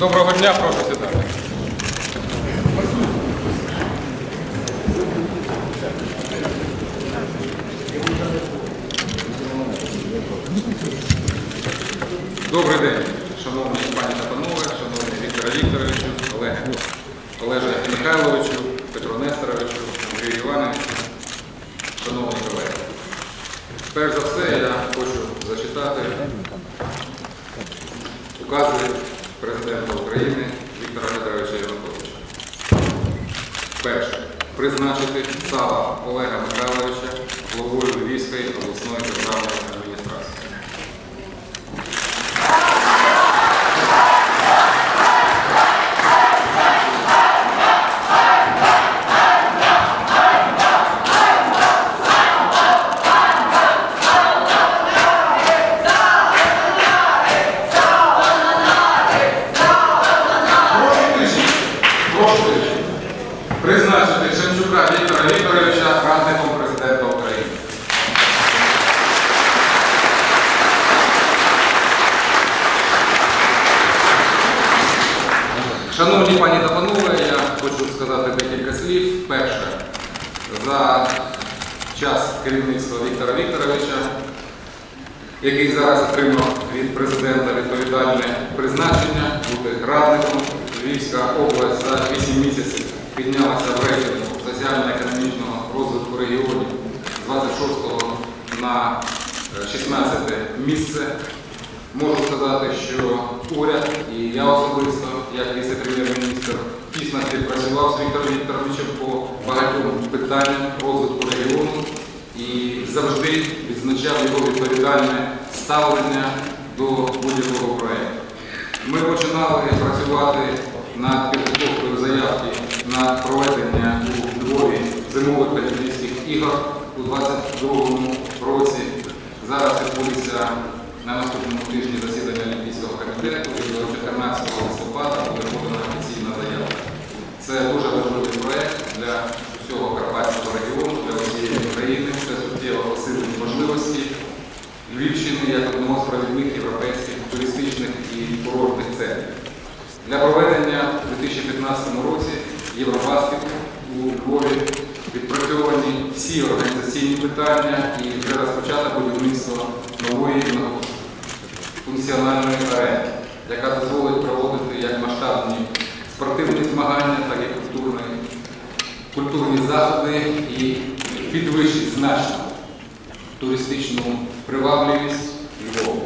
Доброго дня, прошу сідати. Добрий день, шановні пані та панове, шановні Віктора Вікторовичу, колеги, Олеже Михайловичу, Петро Несторовичу, Андрію Івановичу, шановні колеги. Перш за все я хочу зачитати укази президента України Віктора Федоровича Януковича. Перше. Призначити Сава Олега Михайловича головою Львівської обласної державної Шановні пані та панове, я хочу сказати декілька слів. Перше, за час керівництва Віктора Вікторовича, який зараз отримав від президента відповідальне призначення бути радником. Львівська область за 8 місяців піднялася в рейтингу соціально-економічного розвитку регіонів з 26 на е, 16 місце. Можу сказати, що уряд і я особисто, як віце-прем'єр-міністр, тісно співпрацював з Віктором Вікторовичем по багатьом питанням розвитку регіону і завжди відзначав його відповідальне ставлення до будь-якого проєкту. Ми починали працювати над підготовкою заявки на проведення у Львові зимових Олімпійських ігор у 2022 році. Зараз відбудеться на наступному тижні засідання Олімпійського комітету і до 14 листопада буде подана офіційна заявка. Це дуже важливий проєкт для всього Карпатського регіону, для всієї України. Це суттєво посилить можливості Львівщини як одного з провідних європейських туристичних і курортних центрів. Для проведення у 2015 році Євробаскету у Львові відпрацьовані всі організаційні питання і вже розпочато будівництво нової функціональної арени, яка дозволить проводити як масштабні спортивні змагання, так і культурні, культурні заходи і підвищить значно туристичну привабливість Львова.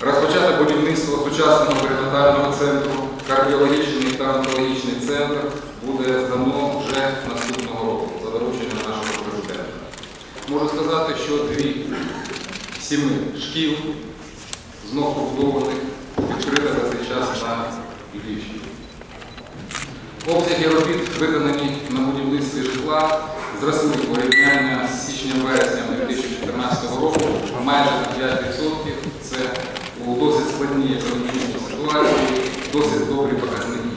Розпочато будівництво сучасного перинатального центру, кардіологічний та онкологічний центр буде здано вже наступного року за дорученням нашого президента. Можу сказати, що дві сіми шкіл знов побудованих відкрито за цей час на Львівщині. Обсяги робіт, виконані на будівництві житла, зросли порівняння з січня-вересня 2014 року майже на 5%. Це у досить складній економічній ситуації, досить добрі показники.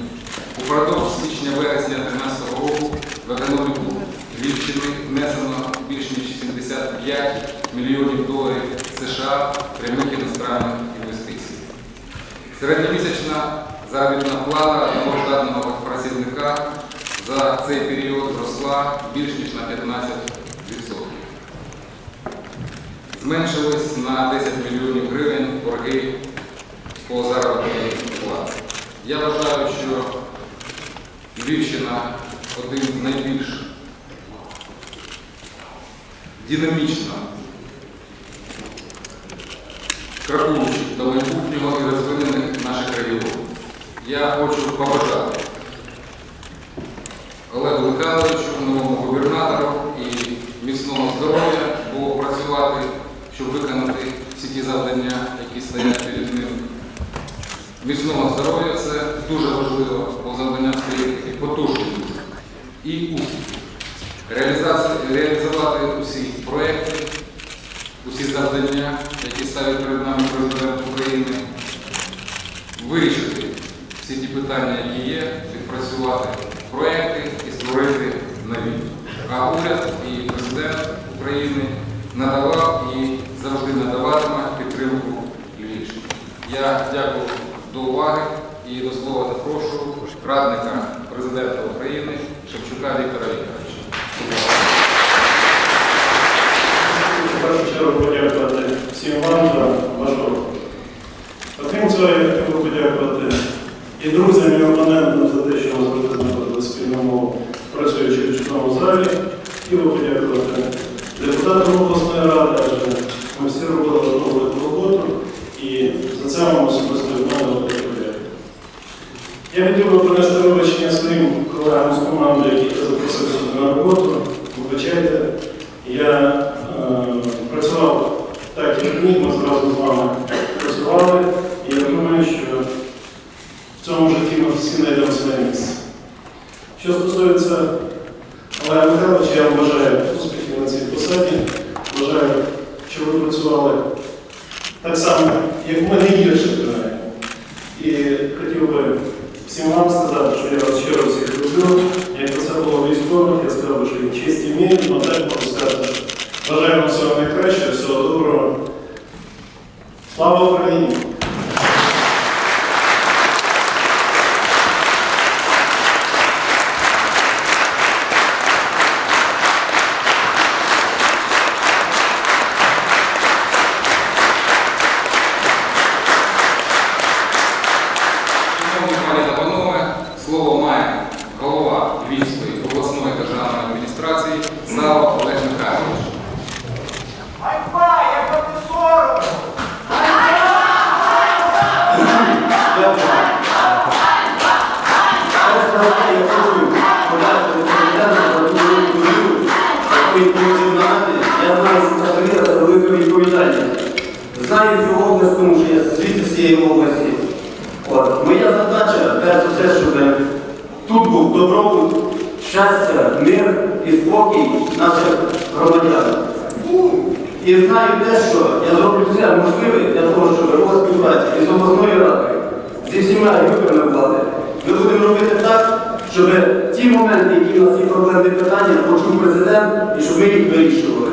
Упродовж січня-вересня 2013 року в економіку Львівщини внесено більш ніж 75 мільйонів доларів США прямих іностранних. Середньомісячна заробітна плата одного штатного працівника за цей період зросла більш ніж на 15%. Зменшились на 10 мільйонів гривень борги по заробітній платі. Я вважаю, що Львівщина один з найбільш динамічно крокуючих до майбутнього і розвинених наших регіонів. Я хочу побажати Олегу Михайловичу, новому губернатору і міцного здоров'я, бо працювати, щоб виконати всі ті завдання, які стоять перед ним. Міцного здоров'я це дуже важливо, бо завдання стоїть потужні і успіхи. Реалізувати усі проекти, усі завдання, які ставить перед нами президент України, вирішити всі ті питання, які є, відпрацювати проекти і створити нові. А уряд і президент України надавав і завжди надаватиме підтримку Львівщині. Я дякую до уваги і до слова запрошую радника президента України Шевчука Віктора Вікторовича. В першу чергу подякувати всім вам за вашу роботу. Окрім цього, я хотів би подякувати і друзям, і опонентам за те, що ми завжди знаходили спільну мову, працюючи в чудовому залі. Хотів би подякувати депутатам обласної ради, адже ми всі робили одну велику роботу, і Я хотів би принести вибачення своїм колегам з команди, які я запросив сюди на роботу. Вибачайте, я е, працював так, як міг, ми зразу з вами працювали, і я думаю, що в цьому житті ми всі знайдемо своє місце. Що стосується Олега Михайловича, я вам бажаю успіхів на цій посаді. Бажаю, щоб ви працювали так само, як ми не гірше принаймні. І хотів би всім вам сказати, що я вас щиро всіх люблю. Як це було військових, я сказав що їх честь і мір, але так можу сказати, І знаю те, що я зроблю все можливе для того, щоб у співпраці із обласною радою, зі всіма групами влади, ми будемо робити так, щоб ті моменти, які в нас є проблемні питання, почув президент і щоб ми їх вирішували.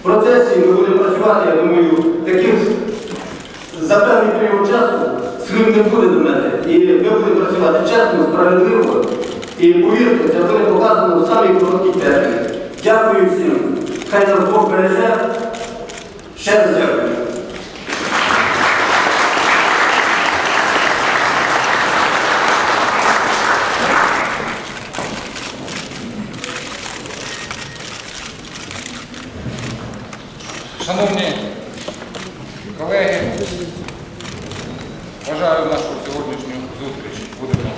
В процесі ми будемо працювати, я думаю, таким за певний період часу слів не буде до мене. І ми будемо працювати чесно, справедливо. І повірте, це буде показано в самий короткий термін. Дякую всім. Хай нас Бог береже. Ще раз дякую. Шановні колеги, бажаю нашу сьогоднішню зустріч. Будемо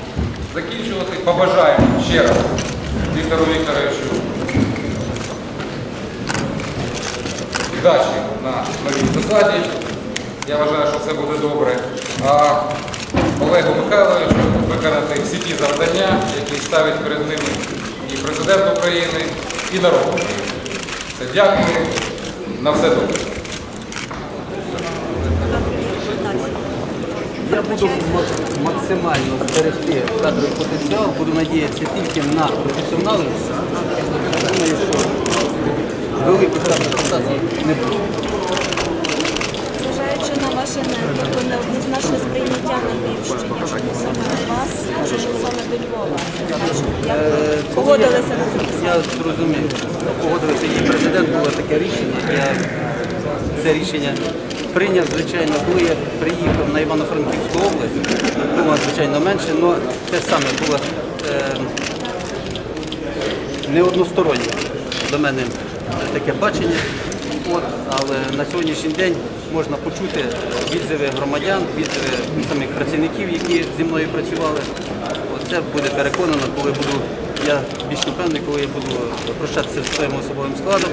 закінчувати. Побажаємо ще раз Віктору Вікторовичу удачі на новій посаді. Я вважаю, що все буде добре. А Олегу Михайловичу виконати всі ті завдання, які ставить перед ним і президент України, і народ України. Це дякую. На все добре. Я буду максимально зберегти кадровий потенціал, буду надіятися тільки на професіоналів. Думаю, що великих ротацій не буде. Зважаючи на ваше не- неоднозначне сприйняття на Львівщині, чому саме вас, чому саме до Львова? Як Е, погодилися на це? Я зрозумів. Погодився і президент, було таке рішення. Я це рішення прийняв, звичайно, коли я приїхав на Івано-Франківську область, було звичайно менше, але те ж саме було е, не одностороннє до мене таке бачення. От, але на сьогоднішній день можна почути відзиви громадян, відзиви самих працівників, які зі мною працювали. Це буде переконано, коли буду, я більш впевнений, коли я буду прощатися зі своїм особовим складом,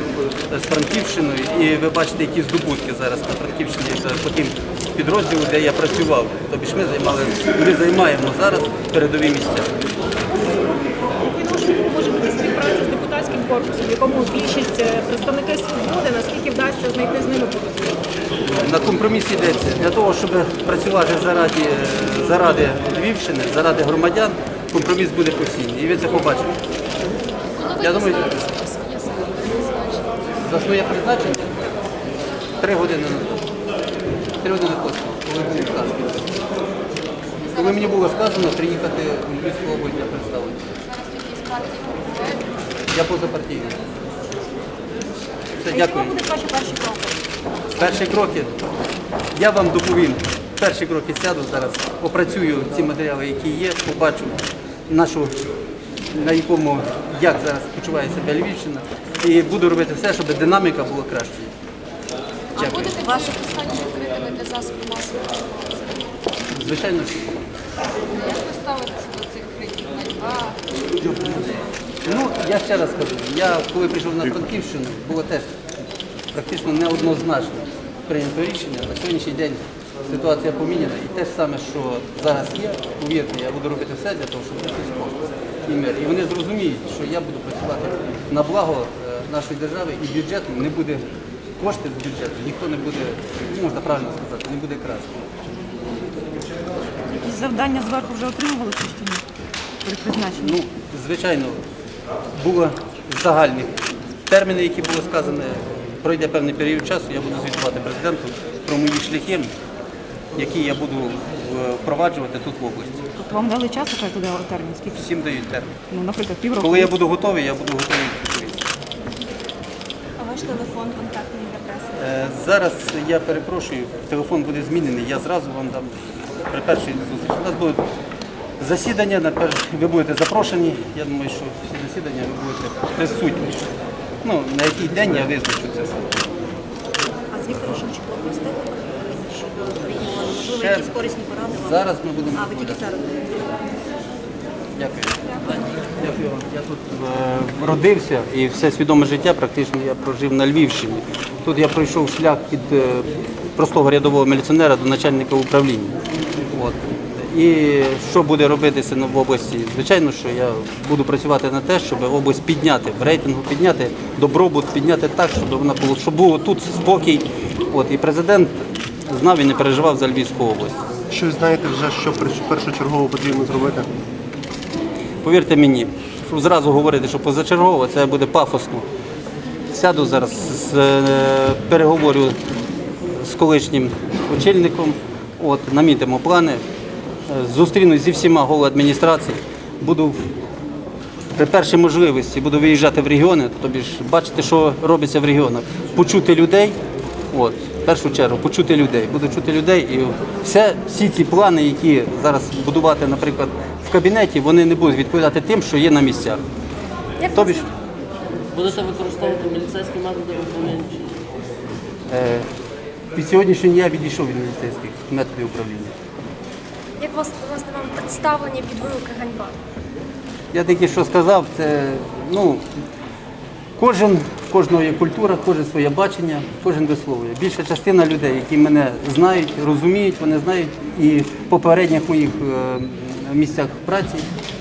з Франківщиною. І ви бачите, які здобутки зараз на Франківщині е, по тим підрозділу, де я працював. Тобто ж ми займали, ми займаємо зараз передові місця. Корпусом, в якому більшість е, представники свободи, наскільки вдасться знайти з ними порозуміння? На компроміс йдеться для того, щоб працювати заради, заради Львівщини, заради громадян, компроміс буде постійний. І ви це побачите. Я думаю, за своє призначення три години на Три години поспіль, коли мені було сказано приїхати у Львівську область для представлення. Я позапартійний. Все, А які будуть ваші перші кроки? Перші кроки. Я вам доповім. Перші кроки сяду зараз, опрацюю ці матеріали, які є, побачу нашу, на якому, як зараз почуває себе Львівщина. І буду робити все, щоб динаміка була кращою. А будете ваші питання відкритими для засобів масової інформації? Звичайно. Як ви ставитеся до цих криків ганьба? Ну, я ще раз скажу, я коли прийшов на Франківщину, було теж практично неоднозначно прийнято рішення. На сьогоднішній день ситуація поміняна. І те ж саме, що зараз є, повірте, я буду робити все для того, щоб бути спорт і мир. І вони зрозуміють, що я буду працювати на благо е, нашої держави і бюджет не буде кошти з бюджету, ніхто не буде, ну, можна правильно сказати, не буде красти. Якісь завдання зверху вже отримували чи ні? Перед призначенням? Ну, звичайно, було загальні терміни, які були сказані. Пройде певний період часу, я буду звітувати президенту про мої шляхи, які я буду е, впроваджувати тут в області. Тобто вам дали час, яка туди термін? Скільки? Всім дають термін. Ну, наприклад, півроку. Коли я буду готовий, я буду готовий відповісти. А ваш телефон контактний для преси? Е, Зараз я перепрошую, телефон буде змінений, я зразу вам дам при першій зустрічі. У нас будуть засідання, ви будете запрошені. Я думаю, що всі засідання ви будете присутні. Ну, на який день я визначу це все. А з Віктором Шевчуком ви встигли поговорити, що прийняли? Можливо, Ще якісь корисні поради вам? Зараз ми будемо А, ви тільки розмовляти. зараз. Дякую. Дякую вам. Я тут е, родився і все свідоме життя практично я прожив на Львівщині. Тут я пройшов шлях від е, простого рядового міліціонера до начальника управління. От. І що буде робитися в області? Звичайно, що я буду працювати на те, щоб область підняти, в рейтингу підняти, добробут підняти так, щоб вона було, щоб було тут спокій. От. І президент знав і не переживав за Львівську область. Щось знаєте вже, що першочергово потрібно зробити? Повірте мені, що зразу говорити, що позачергово, це буде пафосно. Сяду зараз з е, переговорю з колишнім очільником, от, намітимо плани, зустрінусь зі всіма головами адміністрації, буду при першій можливості буду виїжджати в регіони, тобі ж бачити, що робиться в регіонах, почути людей. От, в першу чергу почути людей. Буду чути людей і все, всі ці плани, які зараз будувати, наприклад, в кабінеті, вони не будуть відповідати тим, що є на місцях. Тобі ж Будете використовувати міліцейські методи управління? е, під сьогоднішній день я відійшов від міліцейських методів управління. Як вас власне вам представлені підвилки ганьба? Я тільки що сказав, це ну, кожен, кожного є культура, кожен своє бачення, кожен висловлює. Більша частина людей, які мене знають, розуміють, вони знають і в попередніх моїх е, місцях праці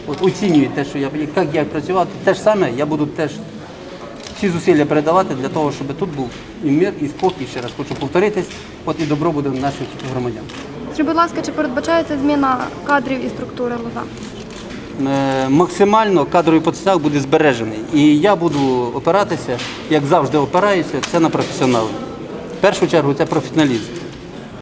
от, оцінюють те, що я як я працював, те ж саме я буду теж всі зусилля передавати для того, щоб тут був і мир, і спокій. Ще раз хочу повторитись, от і добро буде наших громадян. Скажіть, будь ласка, чи передбачається зміна кадрів і структури ЛОЗа? Е, максимально кадровий потенціал буде збережений. І я буду опиратися, як завжди опираюся, це на професіонали. В першу чергу це професіоналізм.